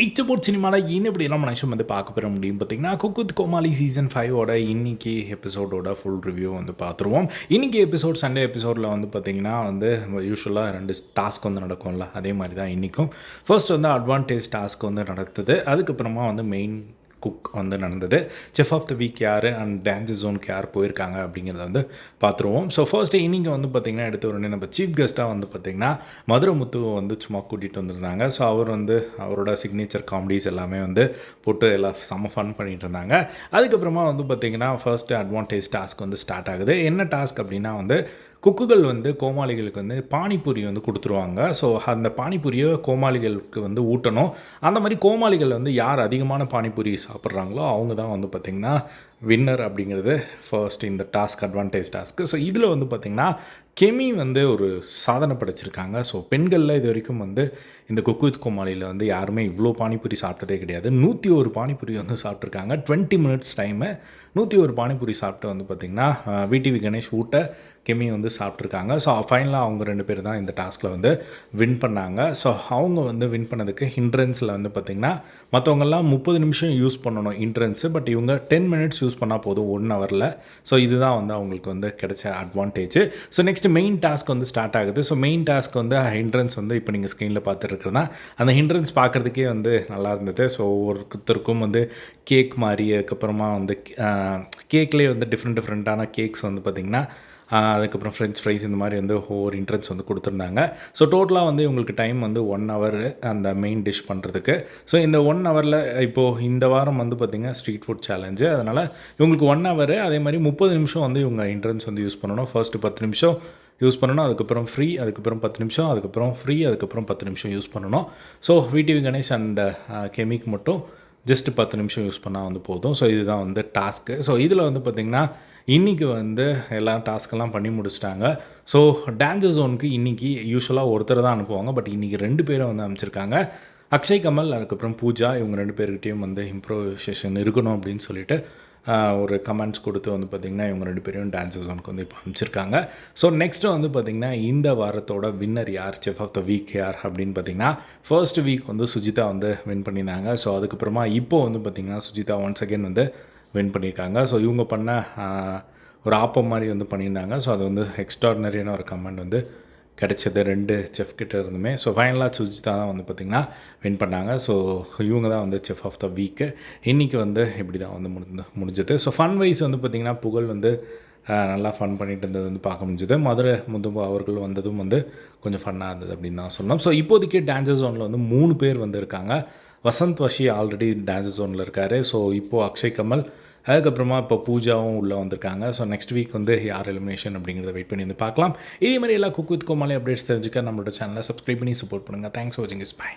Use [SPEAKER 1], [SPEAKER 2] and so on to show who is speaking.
[SPEAKER 1] இச்சபோர்ட் சினிமாவில் இன்னும் எல்லாம் மனுஷன் வந்து பார்க்க பெற முடியும் பார்த்தீங்கன்னா குக்குத் கோமாளி சீசன் ஃபைவோட இன்னைக்கு எபிசோடோட ஃபுல் ரிவ்யூ வந்து பார்த்துருவோம். இன்னைக்கு எபிசோட் சண்டே எபிசோடில் வந்து பார்த்தீங்கன்னா வந்து யூஸ்வலாக ரெண்டு டாஸ்க் வந்து நடக்கும்ல. அதே மாதிரி தான் இன்றைக்கும் ஃபர்ஸ்ட் வந்து அட்வான்டேஜ் டாஸ்க் வந்து நடத்துது அதுக்கப்புறமா வந்து மெயின் குக் வந்து நடந்தது. செஃப் ஆஃப் த வீக் யார்? அண்ட் டான்ஸ் ஜோனுக்கு யார் போயிருக்காங்க அப்படிங்கிறத வந்து பார்த்துருவோம் ஸோ ஃபர்ஸ்ட் இன்னைக்கு வந்து பார்த்திங்கன்னா எடுத்த உடனே நம்ம சீஃப் கெஸ்ட்டாக வந்து பார்த்திங்கன்னா மதுரை முத்து வந்து சும்மா கூட்டிகிட்டு வந்திருந்தாங்க. ஸோ அவர் வந்து அவரோட சிக்னேச்சர் காமெடிஸ் எல்லாமே வந்து போட்டு எல்லாம் செம்ம ஃபன் பண்ணிகிட்டு இருந்தாங்க. அதுக்கப்புறமா வந்து பார்த்திங்கன்னா ஃபர்ஸ்ட் அட்வான்டேஜ் டாஸ்க் வந்து ஸ்டார்ட் ஆகுது. என்ன டாஸ்க் அப்படின்னா வந்து குக்குகள் வந்து கோமாளிகளுக்கு வந்து பானிபூரி வந்து கொடுத்துருவாங்க. ஸோ அந்த பானிபூரியை கோமாளிகளுக்கு வந்து ஊட்டணும். அந்த மாதிரி கோமாளிகள் வந்து யார் அதிகமான பானிபூரி சாப்பிட்றாங்களோ அவங்க தான் வந்து பார்த்திங்கன்னா வின்னர் அப்படிங்கிறது ஃபர்ஸ்ட் இந்த டாஸ்க் அட்வான்டேஜ் டாஸ்க்கு ஸோ இதில் வந்து பார்த்திங்கன்னா கெமி வந்து ஒரு சாதனை படைச்சிருக்காங்க. ஸோ பெண்களில் இது வரைக்கும் வந்து இந்த குக் வித் கோமாளியில் வந்து யாருமே இவ்வளோ பானிபூரி சாப்பிட்டதே கிடையாது. நூற்றி ஒரு பானிபூரி வந்து சாப்பிட்ருக்காங்க டுவெண்ட்டி மினிட்ஸ் டைமு நூற்றி ஒரு பானிபூரி சாப்பிட்டு வந்து பார்த்திங்கன்னா விடிவி கணேஷ் ஊட்ட கெமி வந்து சாப்பிட்ருக்காங்க ஸோ ஃபைனலாக அவங்க ரெண்டு பேர் தான் இந்த டாஸ்கில் வந்து வின் பண்ணாங்க. ஸோ அவங்க வந்து வின் பண்ணதுக்கு ஹிண்ட்ரன்ஸில் வந்து பார்த்திங்கன்னா மற்றவங்கெல்லாம் முப்பது நிமிஷம் யூஸ் பண்ணணும் இன்ட்ரன்ஸு பட் இவங்க டென் மினிட்ஸ் யூஸ் பண்ணால் போதும் ஒன் ஹவரில் ஸோ இதுதான் வந்து அவங்களுக்கு வந்து கிடைச்ச advantage so next main task வந்து ஸ்டார்ட் ஆகுது. ஸோ மெயின் டாஸ்க் வந்து ஹிண்ட்ரன்ஸ் வந்து இப்போ நீங்கள் ஸ்க்ரீனில் பார்த்துருக்குறதா அந்த ஹிண்ட்ரன்ஸ் பார்க்குறதுக்கே வந்து நல்லா இருந்தது. ஸோ ஒவ்வொருத்தருக்கும் வந்து கேக் மாதிரி அதுக்கப்புறமா வந்து கேக்லேயே வந்து டிஃப்ரெண்ட் டிஃப்ரெண்ட்டான கேக்ஸ் வந்து பார்த்திங்கன்னா அதுக்கப்புறம் ஃப்ரெஞ்ச் ஃப்ரைஸ் இந்த மாதிரி வந்து ஒவ்வொரு இன்ட்ரென்ஸ் வந்து கொடுத்துருந்தாங்க. ஸோ டோட்டலாக வந்து உங்களுக்கு டைம் வந்து ஒன் ஹவர் அந்த மெயின் டிஷ் பண்ணுறதுக்கு ஸோ இந்த ஒன் ஹவரில் இப்போது இந்த வாரம் வந்து பார்த்திங்கன்னா ஸ்ட்ரீட் ஃபுட் சேலஞ்சு அதனால் இவங்களுக்கு ஒன் ஹவர் அதே மாதிரி முப்பது நிமிஷம் வந்து இவங்க இன்ட்ரன்ஸ் வந்து யூஸ் பண்ணணும். ஃபர்ஸ்ட்டு பத்து நிமிஷம் யூஸ் பண்ணணும் அதுக்கப்புறம் ஃப்ரீ அதுக்கப்புறம் பத்து நிமிஷம் அதுக்கப்புறம் ஃப்ரீ அதுக்கப்புறம் பத்து நிமிஷம் யூஸ் பண்ணணும். ஸோ விடிவி கணேஷ் அண்ட் கெமிக் மட்டும் ஜஸ்ட் பத்து நிமிஷம் யூஸ் பண்ணால் வந்து போதும். ஸோ இதுதான் வந்து டாஸ்க்கு ஸோ இதில் வந்து பார்த்திங்கன்னா இன்றைக்கி வந்து எல்லா டாஸ்க்கெல்லாம் பண்ணி முடிச்சிட்டாங்க. ஸோ டான்ஸர் ஜோனுக்கு இன்றைக்கி யூஸ்வலாக ஒருத்தர் தான் அனுப்புவாங்க. பட் இன்றைக்கி ரெண்டு பேரும் வந்து அனுப்பிச்சிருக்காங்க. அக்ஷய் கமல் அதுக்கப்புறம் பூஜா இவங்க ரெண்டு பேர்கிட்டையும் வந்து இம்ப்ரோவைசேஷன் இருக்கணும் அப்படின்னு சொல்லிட்டு ஒரு கமெண்ட்ஸ் கொடுத்து வந்து பார்த்திங்கன்னா இவங்க ரெண்டு பேரையும் டான்ஸஸ் ஜோனுக்கு வந்து இப்போ அனுப்பிச்சிருக்காங்க. ஸோ நெக்ஸ்ட்டு வந்து பார்த்திங்கன்னா இந்த வாரத்தோட வின்னர் யார்? செஃப் ஆஃப் த வீக் யார்? அப்படின்னு பார்த்திங்கன்னா ஃபர்ஸ்ட் வீக் வந்து சுஜிதா வந்து வின் பண்ணியிருந்தாங்க. ஸோ அதுக்கப்புறமா இப்போ வந்து பார்த்திங்கன்னா சுஜிதா ஒன்ஸ் அகேன் வந்து வின் பண்ணியிருக்காங்க. ஸோ இவங்க பண்ண ஒரு ஆப்பம் மாதிரி வந்து பண்ணியிருந்தாங்க. ஸோ அது வந்து எக்ஸ்ட்ராடினரியான ஒரு கமெண்ட் வந்து கிடைச்சது ரெண்டு செஃப் கிட்ட இருந்துமே. ஸோ ஃபைனலாக சுஜிதா தான் வந்து பார்த்திங்கன்னா வின் பண்ணாங்க. ஸோ இவங்க தான் வந்து செஃப் ஆஃப் த வீக்கு இன்றைக்கி வந்து இப்படி தான் வந்து முடிஞ்சு முடிஞ்சது. ஸோ ஃபன் வைஸ் வந்து பார்த்திங்கன்னா புகழ் வந்து நல்லா ஃபன் பண்ணிட்டு இருந்தது வந்து பார்க்க முடிஞ்சது. மதுரை முதும்பு அவர்கள் வந்ததும் வந்து கொஞ்சம் ஃபன்னாக இருந்தது அப்படின்னு தான் சொன்னோம் ஸோ இப்போதைக்கு டான்ஸர் ஜோனில் வந்து மூணு பேர் வந்து இருக்காங்க. வசந்த் வஷி ஆல்ரெடி டான்ஸர் ஜோனில் இருக்கார். ஸோ இப்போது அக்ஷய் கமல் அதுக்கப்புறமா இப்போ பூஜாவும் உள்ளே வந்திருக்காங்க. ஸோ நெக்ஸ்ட் வீக் வந்து யார் எலிமினேஷன் அப்படிங்கிறத வெயிட் பண்ணி வந்து பார்க்கலாம். இதே மாதிரி எல்லா குக் வித் கோமாலி அப்டேட்ஸ் தெரிஞ்சுக்க நம்மளோட சேனலை சப்ஸ்கிரைப் பண்ணி சப்போர்ட் பண்ணுங்கள் தேங்க்ஸ் வாட்சிங் இஸ் பை